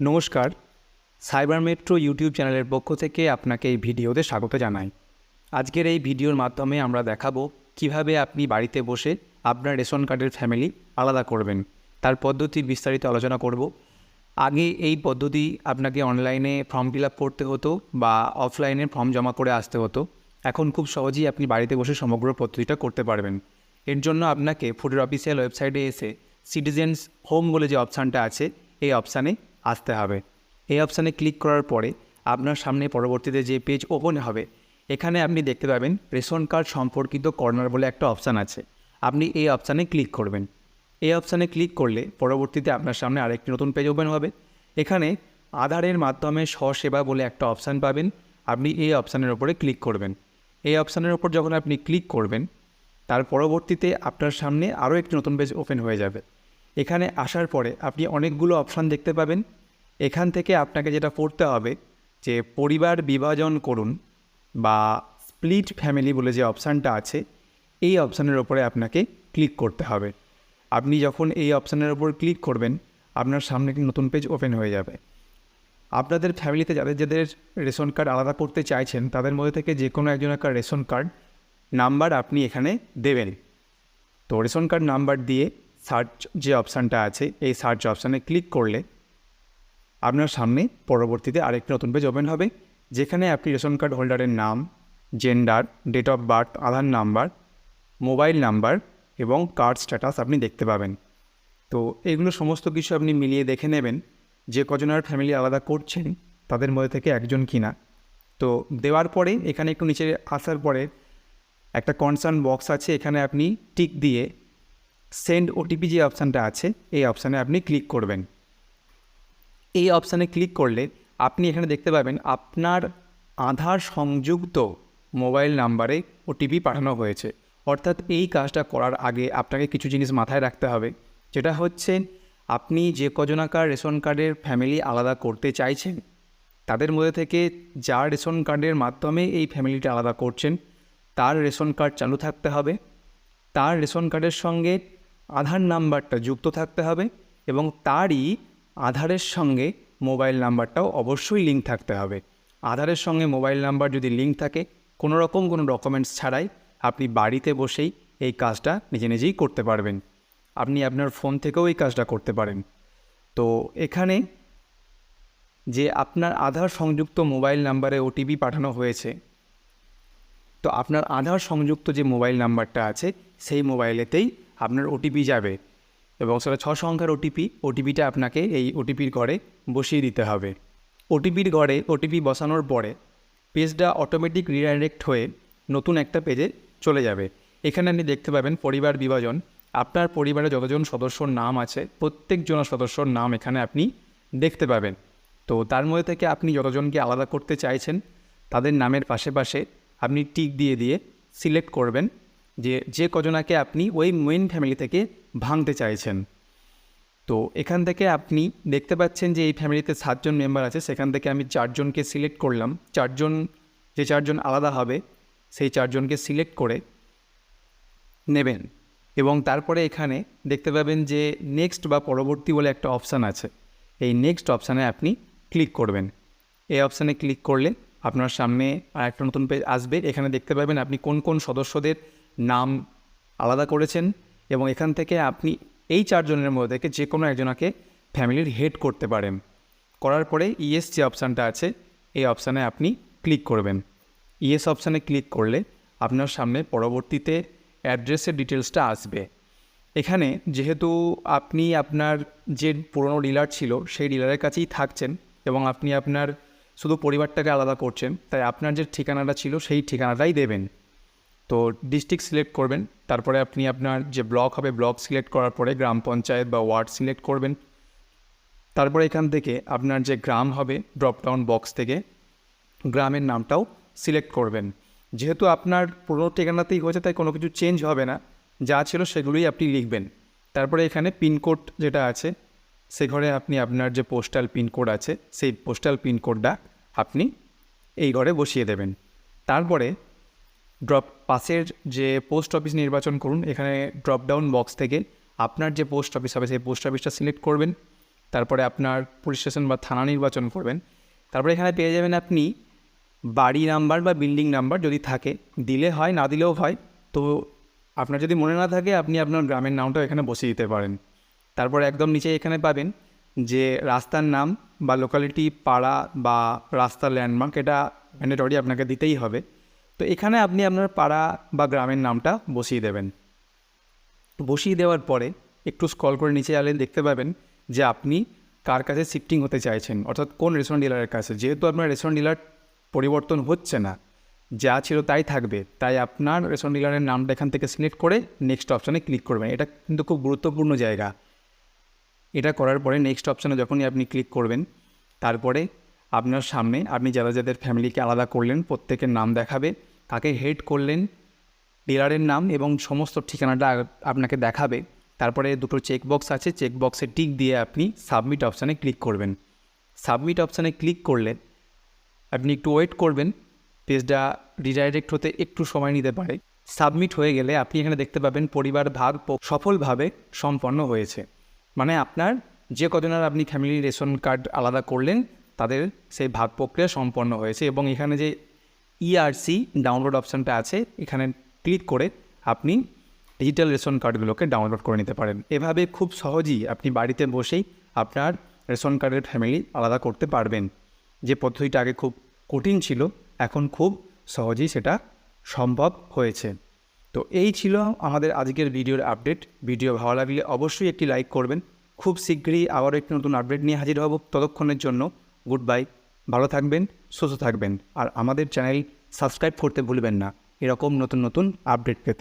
নমস্কার cyber metro YouTube চ্যানেলের পক্ষ থেকে আপনাকে এই ভিডিওতে স্বাগত জানাই। আজকের এই ভিডিওর মাধ্যমে আমরা দেখাবো কীভাবে আপনি বাড়িতে বসে আপনার রেশন কার্ডের ফ্যামিলি আলাদা করবেন। তার পদ্ধতি বিস্তারিত আলোচনা করব। আগে এই পদ্ধতি আপনাকে অনলাইনে ফর্ম ফিল আপ করতে হতো বা অফলাইনে ফর্ম জমা করে আসতে হতো। এখন খুব সহজেই আপনি বাড়িতে বসে সমগ্র পদ্ধতিটা করতে পারবেন। এর জন্য আপনাকে ফুডের অফিসিয়াল ওয়েবসাইটে এসে সিটিজেন্স হোম বলে যে অপশানটা আছে, এই অপশানে আসতে হবে। এই অপশানে ক্লিক করার পরে আপনার সামনে পরবর্তীতে যে পেজ ওপেন হবে, এখানে আপনি দেখতে পাবেন রেশন কার্ড সম্পর্কিত কর্নার বলে একটা অপশান আছে। আপনি এই অপশানে ক্লিক করবেন। এই অপশানে ক্লিক করলে পরবর্তীতে আপনার সামনে আরেকটি নতুন পেজ ওপেন হবে। এখানে আধারের মাধ্যমে স্বসেবা বলে একটা অপশান পাবেন। আপনি এই অপশানের ওপরে ক্লিক করবেন। এই অপশানের ওপর যখন আপনি ক্লিক করবেন, তার পরবর্তীতে আপনার সামনে আরও একটি নতুন পেজ ওপেন হয়ে যাবে। এখানে আসার পরে আপনি অনেকগুলো অপশান দেখতে পাবেন। এখান থেকে আপনাকে যেটা করতে হবে, যে পরিবার বিভাজন করুন বা স্প্লিট ফ্যামিলি বলে যে অপশানটা আছে, এই অপশানের ওপরে আপনাকে ক্লিক করতে হবে। আপনি যখন এই অপশানের ওপর ক্লিক করবেন, আপনার সামনে একটি নতুন পেজ ওপেন হয়ে যাবে। আপনাদের ফ্যামিলিতে যাদের যাদের রেশন কার্ড আলাদা করতে চাইছেন, তাদের মধ্যে থেকে যে কোনো একজন একটা রেশন কার্ড নাম্বার আপনি এখানে দেবেন। তো রেশন কার্ড নাম্বার দিয়ে সার্চ যে অপশানটা আছে, এই সার্চ অপশানে ক্লিক করলে আপনার সামনে পরবর্তীতে আরেকটি নতুন পেজ ওপেন হবে, যেখানে আপনি রেশন কার্ড হোল্ডারের নাম gender date of birth Aadhaar number mobile number এবং কার্ড স্ট্যাটাস আপনি দেখতে পাবেন। তো এগুলো সমস্ত কিছু আপনি মিলিয়ে দেখে নেবেন, যে কজনের ফ্যামিলি আলাদা করছেন, তাদের মধ্যে থেকে একজন কিনা। তো দেওয়ার পরে এখানে একটু নিচে আসার পরে একটা কনসার্ন বক্স আছে, এখানে আপনি টিক দিয়ে সেন্ড ওটিপি যে অপশানটা আছে, এই অপশানে আপনি ক্লিক করবেন। এই অপশানে ক্লিক করলে আপনি এখানে দেখতে পাবেন আপনার আধার সংযুক্ত মোবাইল নাম্বারে ওটিপি পাঠানো হয়েছে। অর্থাৎ এই কাজটা করার আগে আপনাকে কিছু জিনিস মাথায় রাখতে হবে। যেটা হচ্ছে, আপনি যে কজনাকার রেশন কার্ডের ফ্যামিলি আলাদা করতে চাইছেন, তাদের মধ্যে থেকে যার রেশন কার্ডের মাধ্যমে এই ফ্যামিলিটা আলাদা করছেন, তার রেশন কার্ড চালু থাকতে হবে। তার রেশন কার্ডের সঙ্গে আধার নাম্বারটা যুক্ত থাকতে হবে এবং তারই আধারের সঙ্গে মোবাইল নাম্বারটাও অবশ্যই লিঙ্ক থাকতে হবে। আধারের সঙ্গে মোবাইল নাম্বার যদি লিঙ্ক থাকে, কোনো রকম কোনো ডকুমেন্টস ছাড়াই আপনি বাড়িতে বসেই এই কাজটা নিজে নিজেই করতে পারবেন। আপনি আপনার ফোন থেকেও এই কাজটা করতে পারেন। তো এখানে যে আপনার আধার সংযুক্ত মোবাইল নাম্বারে ওটিপি পাঠানো হয়েছে, তো আপনার আধার সংযুক্ত যে মোবাইল নাম্বারটা আছে, সেই মোবাইলেতেই আপনার ওটিপি যাবে এবং সেটা ছ সংখ্যার ওটিপি ওটিপিটা আপনাকে এই ওটিপির ঘরে বসিয়ে দিতে হবে। ওটিপির ঘরে ওটিপি বসানোর পরে পেজটা অটোমেটিক রিডাইরেক্ট হয়ে নতুন একটা পেজে চলে যাবে। এখানে আপনি দেখতে পাবেন পরিবার বিভাজন। আপনার পরিবারে যতজন সদস্যর নাম আছে, প্রত্যেকজন সদস্যর নাম এখানে আপনি দেখতে পাবেন। তো তার মধ্যে থেকে আপনি যতজনকে আলাদা করতে চাইছেন, তাদের নামের পাশে পাশে আপনি টিক দিয়ে দিয়ে সিলেক্ট করবেন। যে যে কজনাকে আপনি ওই মেইন ফ্যামিলি থেকে ভাঙতে চাইছেন। তো এখান থেকে আপনি দেখতে পাচ্ছেন যে, এই ফ্যামিলিতে সাতজন মেম্বার আছে। সেখান থেকে আমি চারজনকে সিলেক্ট করলাম। চারজন, যে চারজন আলাদা হবে, সেই চারজনকে সিলেক্ট করে নেবেন। এবং তারপরে এখানে দেখতে পাবেন যে নেক্সট বা পরবর্তী বলে একটা অপশান আছে। এই নেক্সট অপশানে আপনি ক্লিক করবেন। এই অপশানে ক্লিক করলে আপনার সামনে আর একটা নতুন পেজ আসবে। এখানে দেখতে পাবেন আপনি কোন কোন সদস্যদের নাম আলাদা করেছেন এবং এখান থেকে আপনি এই চারজনের মধ্যে থেকে যে কোনো একজনকে ফ্যামিলির হেড করতে পারেন। করার পরে ইএস যে অপশানটা আছে, এই অপশানে আপনি ক্লিক করবেন। ইএস অপশানে ক্লিক করলে আপনার সামনে পরবর্তীতে অ্যাড্রেসের ডিটেলসটা আসবে। এখানে যেহেতু আপনি আপনার যে পুরনো ডিলার ছিল, সেই ডিলারের কাছেই থাকছেন এবং আপনি আপনার শুধু পরিবারটাকে আলাদা করছেন, তাই আপনার যে ঠিকানাটা ছিল, সেই ঠিকানাটাই দেবেন। তো ডিস্ট্রিক্ট সিলেক্ট করবেন। তারপরে আপনি আপনার যে ব্লক হবে ব্লক সিলেক্ট করার পরে গ্রাম পঞ্চায়েত বা ওয়ার্ড সিলেক্ট করবেন। তারপরে এখান থেকে আপনার যে গ্রাম হবে ড্রপডাউন বক্স থেকে গ্রামের নামটাও সিলেক্ট করবেন। যেহেতু আপনার পুরনো ঠিকানাতেই হয়েছে, তাই কোনো কিছু চেঞ্জ হবে না। যা ছিল সেগুলোই আপনি লিখবেন। তারপরে এখানে পিনকোড যেটা আছে, সে ঘরে আপনি আপনার যে পোস্টাল পিনকোড আছে, সেই পোস্টাল পিনকোডটা আপনি এই ঘরে বসিয়ে দেবেন। তারপরে ড্রপ পাশের যে পোস্ট অফিস নির্বাচন করুন, এখানে ড্রপডাউন বক্স থেকে আপনার যে পোস্ট অফিস হবে, সেই পোস্ট অফিসটা সিলেক্ট করবেন। তারপরে আপনার পুলিশ স্টেশন বা থানা নির্বাচন করবেন। তারপরে এখানে পেয়ে যাবেন আপনি বাড়ি নাম্বার বা বিল্ডিং নাম্বার যদি থাকে। দিলে হয়, না দিলেও হয়। তো আপনার যদি মনে না থাকে, আপনি আপনার গ্রামের নামটাও এখানে বসিয়ে দিতে পারেন। তারপর একদম নিচে এখানে পাবেন যে রাস্তার নাম বা লোকালিটি পাড়া বা রাস্তার ল্যান্ডমার্ক এটা ম্যান্ডেটরি আপনাকে দিতেই হবে। তো এখানে আপনি আপনার পাড়া বা গ্রামের নামটা বসিয়ে দেবেন। বসিয়ে দেওয়ার পরে একটু স্কল করে নিচে আলে দেখতে পাবেন যে আপনি কার কাছে শিফটিং হতে চাইছেন, অর্থাৎ কোন রেস্টুরেন্ট ডিলারের কাছে। যেহেতু আপনার রেস্টুরেন্ট ডিলার পরিবর্তন হচ্ছে না, যা ছিল তাই থাকবে, তাই আপনার রেশন ডিলারের নামটা এখান থেকে সিলেক্ট করে নেক্সট অপশানে ক্লিক করবেন। এটা কিন্তু খুব গুরুত্বপূর্ণ জায়গা। এটা করার পরে নেক্সট অপশানে যখনই আপনি ক্লিক করবেন, তারপরে আপনার সামনে আপনি যারা যাদের ফ্যামিলিকে আলাদা করলেন, প্রত্যেকের নাম দেখাবে, কাকে হেড করলেন, ডিলারের নাম এবং সমস্ত ঠিকানাটা আপনাকে দেখাবে। তারপরে দুটো চেকবক্স আছে চেকবক্সে টিক দিয়ে আপনি সাবমিট অপশানে ক্লিক করবেন। সাবমিট অপশানে ক্লিক করলে আপনি একটু ওয়েট করবেন, পেজটা রিডাইরেক্ট হতে একটু সময় নিতে পারে। সাবমিট হয়ে গেলে আপনি এখানে দেখতে পাবেন পরিবার ভাগ সফলভাবে সম্পন্ন হয়েছে। মানে আপনার যে কজনের আপনি ফ্যামিলি রেশন কার্ড আলাদা করলেন তাদের সেই ভাগ প্রক্রিয়া সম্পন্ন হয়েছে এবং এখানে যে ইআরসি ডাউনলোড অপশানটা আছে, এখানে ক্লিক করে আপনি ডিজিটাল রেশন কার্ডগুলোকে ডাউনলোড করে নিতে পারেন। এভাবে খুব সহজেই আপনি বাড়িতে বসেই আপনার রেশন কার্ডের ফ্যামিলি আলাদা করতে পারবেন। যে পদ্ধতিটা আগে খুব কঠিন ছিল, এখন খুব সহজেই সেটা সম্ভব হয়েছে। তো এই ছিল আমাদের আজকের ভিডিওর আপডেট ভিডিও ভালো লাগলে অবশ্যই একটি লাইক করবেন। খুব শীঘ্রই আবারও একটি নতুন আপডেট নিয়ে হাজির হব ততক্ষণের জন্য। গুড বাই ভালো থাকবেন, সুস্থ থাকবেন। আর আমাদের চ্যানেল সাবস্ক্রাইব করতে ভুলবেন না। এরকম নতুন নতুন আপডেট পেতে।